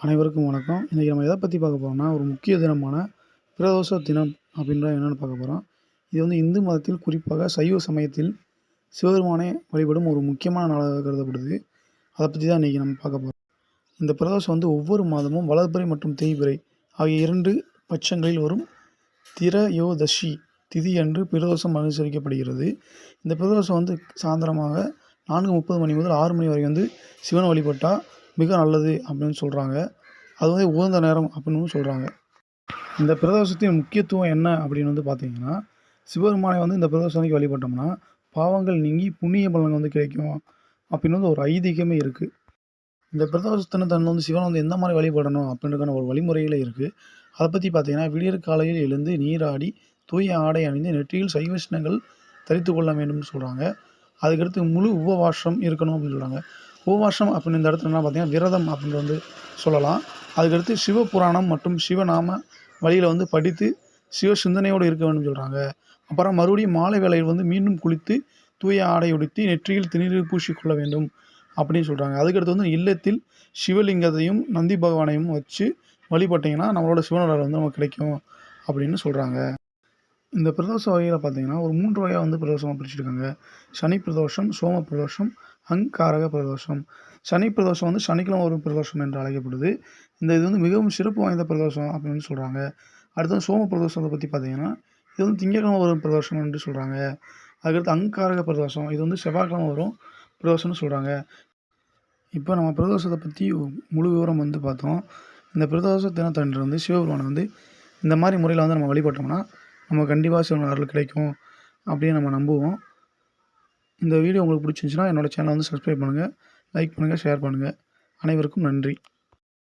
அனைவருக்கும் வணக்கம். இன்றைக்கி நம்ம எதை பற்றி பார்க்க போகிறோம்னா ஒரு முக்கிய தினமான பிரதோஷ தினம் அப்படின்ற என்னென்னு பார்க்க போகிறோம் இது வந்து இந்து மதத்தில் குறிப்பாக சைவ சமயத்தில் சிவபெருமானை வழிபடும் ஒரு முக்கியமான நாளாக கருதப்படுது. அதை பற்றி தான் இன்றைக்கி நம்ம பார்க்க போகிறோம் இந்த பிரதோஷம் வந்து ஒவ்வொரு மாதமும் வளர்பிறை மற்றும் தேய்பிறை ஆகிய இரண்டு பட்சங்களில் வரும் திரையோதசி திதி அன்று பிரதோஷம் அனுசரிக்கப்படுகிறது. இந்த பிரதோஷம் வந்து சாயந்தரமாக நான்கு முப்பது மணி முதல் ஆறு மணி வரை வந்து சிவனை வழிபட்டால் மிக நல்லது அப்படின்னு சொல்கிறாங்க அது வந்து உகந்த நேரம் அப்படின்னு சொல்கிறாங்க இந்த பிரதோஷத்தின் முக்கியத்துவம் என்ன அப்படின்னு வந்து பார்த்தீங்கன்னா சிவபெருமானை வந்து இந்த பிரதோஷனைக்கு வழிபட்டோம்னா பாவங்கள் நீங்கி புண்ணிய பலன்கள் வந்து கிடைக்கும் அப்படின்னு வந்து ஒரு ஐதீகமே இருக்குது இந்த பிரதோஷத்தின தன்னை வந்து சிவனை வந்து எந்த மாதிரி வழிபடணும் அப்படின்றதுக்கான ஒரு வழிமுறையில் இருக்குது அதை பற்றி பார்த்தீங்கன்னா விடியற் காலையில் எழுந்து நீராடி தூய ஆடை அணிந்து நெற்றியில் சைவஷ்ணங்கள் தரித்து கொள்ள வேண்டும்னு சொல்கிறாங்க அதுக்கடுத்து முழு உபவாசம் இருக்கணும் அப்படின்னு சொல்கிறாங்க உபவாசம் அப்படின்னு இந்த இடத்துல என்ன பார்த்தீங்கன்னா விரதம் அப்படின்னு வந்து சொல்லலாம். அதுக்கடுத்து சிவபுராணம் மற்றும் சிவநாம வழியில் வந்து படித்து சிவ சிந்தனையோடு இருக்க வேண்டும் சொல்கிறாங்க அப்புறம் மறுபடியும் மாலை வேளையில் வந்து மீண்டும் குளித்து தூய ஆடை உடுத்தி நெற்றியில் திருநீர் பூசிக்கொள்ள வேண்டும் அப்படின்னு சொல்கிறாங்க அதுக்கடுத்து வந்து இல்லத்தில் சிவலிங்கத்தையும் நந்தி பகவானையும் வச்சு வழிபட்டிங்கன்னா நம்மளோட சிவனோட வந்து நமக்கு கிடைக்கும் அப்படின்னு சொல்கிறாங்க இந்த பிரதோஷ வகையில் பார்த்தீங்கன்னா ஒரு மூன்று வகையாக வந்து பிரதோஷமாக பிரிச்சுருக்காங்க. சனி பிரதோஷம் சோம பிரதோஷம் அங்காரக பிரதோஷம். சனி பிரதோஷம் வந்து சனிக்கிழமை ஒரு பிரதோஷம் என்று அழைக்கப்படுது. இந்த இது வந்து மிகவும் சிறப்பு வாய்ந்த பிரதோஷம் அப்படின்னு சொல்கிறாங்க அடுத்தது சோம பிரதோஷத்தை பற்றி பார்த்தீங்கன்னா இது வந்து திங்கக்கிழமை வரும் பிரதோஷம் என்று சொல்கிறாங்க அதுக்கடுத்து அங்காரக பிரதோஷம் இது வந்து செவ்வாய்க்கிழமை வரும் பிரதோஷம்னு சொல்கிறாங்க இப்போ நம்ம பிரதோஷத்தை பற்றி முழு விவரம் வந்து பார்த்தோம். இந்த பிரதோஷ தினத்தன்று வந்து சிவபெருமானை வந்து இந்த மாதிரி முறையில் வந்து நம்ம வழிபட்டோம்னா நம்ம கண்டிப்பாக சிவன் அருள் கிடைக்கும் அப்படின்னு நம்ம நம்புவோம். இந்த வீடியோ உங்களுக்கு பிடிச்சிருந்துச்சின்னா என்னோடய சேனலை வந்து சப்ஸ்கிரைப் பண்ணுங்கள் லைக் பண்ணுங்கள் ஷேர் பண்ணுங்கள் அனைவருக்கும் நன்றி.